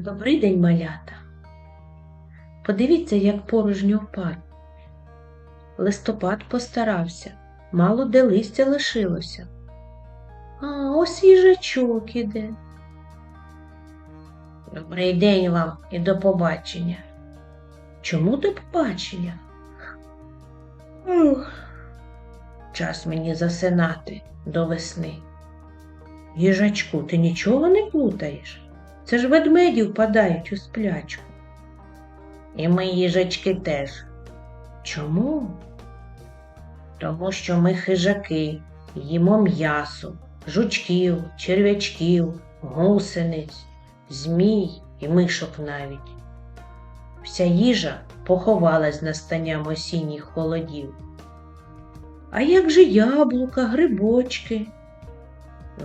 Добрий день, малята. Подивіться, як порожньо в парку. Листопад постарався, мало де листя лишилося. А ось їжачок іде. Добрий день вам і до побачення. Чому до побачення? Ух, час мені засинати до весни. Їжачку, ти нічого не плутаєш? Це ж ведмеді впадають у сплячку. І ми їжачки теж. Чому? Тому що ми хижаки, їмо м'ясо, жучків, черв'ячків, гусениць, змій і мишок навіть. Вся їжа поховалась настанням осінніх холодів. А як же яблука, грибочки?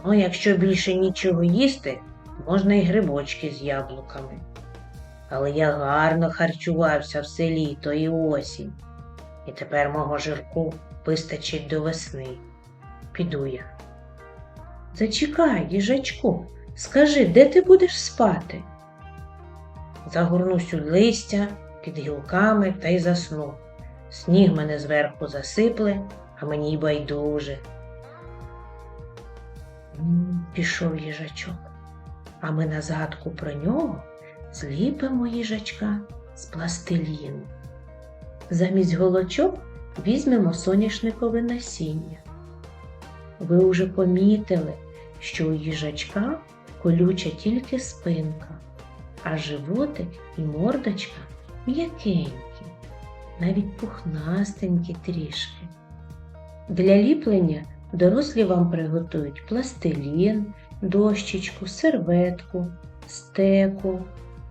Ну, якщо більше нічого їсти, можна і грибочки з яблуками. Але я гарно харчувався все літо і осінь, і тепер мого жирку вистачить до весни. Піду я. Зачекай, їжачку, скажи, де ти будеш спати? Загорнусь у листя під гілками та й засну. Сніг мене зверху засипле, а мені й байдуже. Пішов їжачок, а ми на згадку про нього зліпимо їжачка з пластиліну. Замість голочок візьмемо соняшникове насіння. Ви уже помітили, що у їжачка колюча тільки спинка, а животик і мордочка м'якенькі, навіть пухнастенькі трішки. Для ліплення дорослі вам приготують пластилін, дощечку, серветку, стеку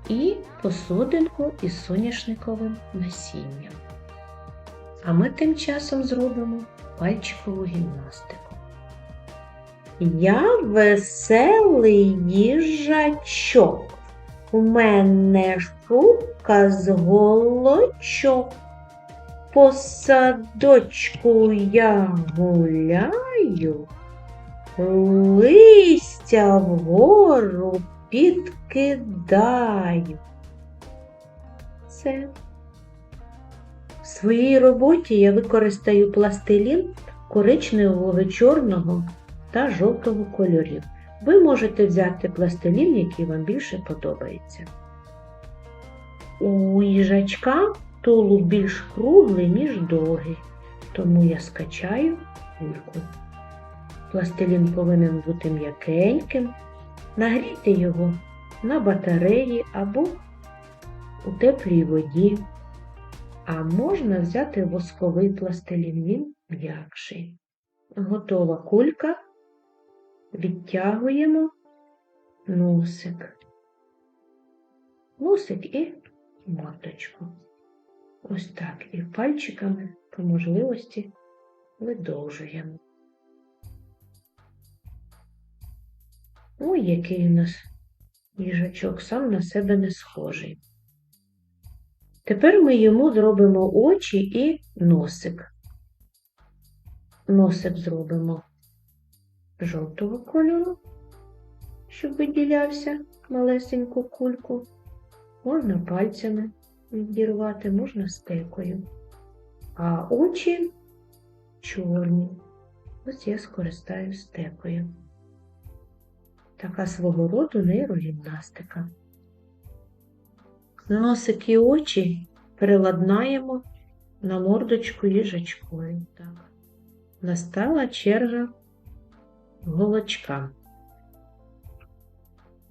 і посудинку із соняшниковим насінням. А ми тим часом зробимо пальчикову гімнастику. Я веселий їжачок. У мене шубка з голочок. По садочку я гуляю, листя вгору підкидаю. Це. В своїй роботі я використаю пластилін коричневого, чорного та жовтого кольорів. Ви можете взяти пластилін, який вам більше подобається. У їжачка тулуб більш круглий, ніж довгий, тому я скачаю кульку. Пластилін повинен бути м'якеньким, нагріти його на батареї або у теплій воді. А можна взяти восковий пластилін, він м'якший. Готова кулька. Відтягуємо носик. Носик і мордочку. Ось так. І пальчиками по можливості видовжуємо. Ой, який у нас їжачок сам на себе не схожий. Тепер ми йому зробимо очі і носик. Носик зробимо жовтого кольору, щоб виділявся малесеньку кульку. Можна пальцями відірвати, можна стекою. А очі чорні. Ось я скористаю стекою. Така свого роду нейрогімнастика. Носик і очі переладнаємо на мордочку їжачкою. Так. Настала черга голочка.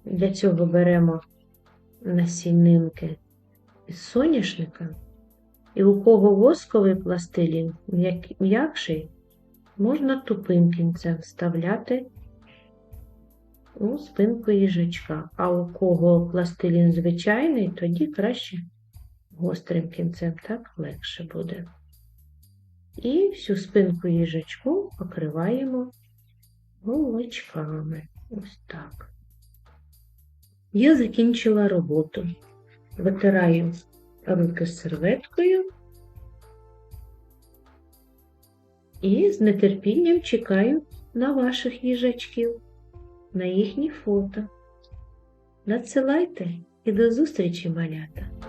Для цього беремо насінинки із соняшника, і у кого восковий пластилін м'якший, можна тупим кінцем вставляти у спинку їжачка, а у кого пластилін звичайний, тоді краще гострим кінцем, так легше буде. І всю спинку їжачку покриваємо голочками. Ось так. Я закінчила роботу. Витираю руки серветкою і з нетерпінням чекаю на ваших їжачків, на їхні фото. Надсилайте і до зустрічі, малята!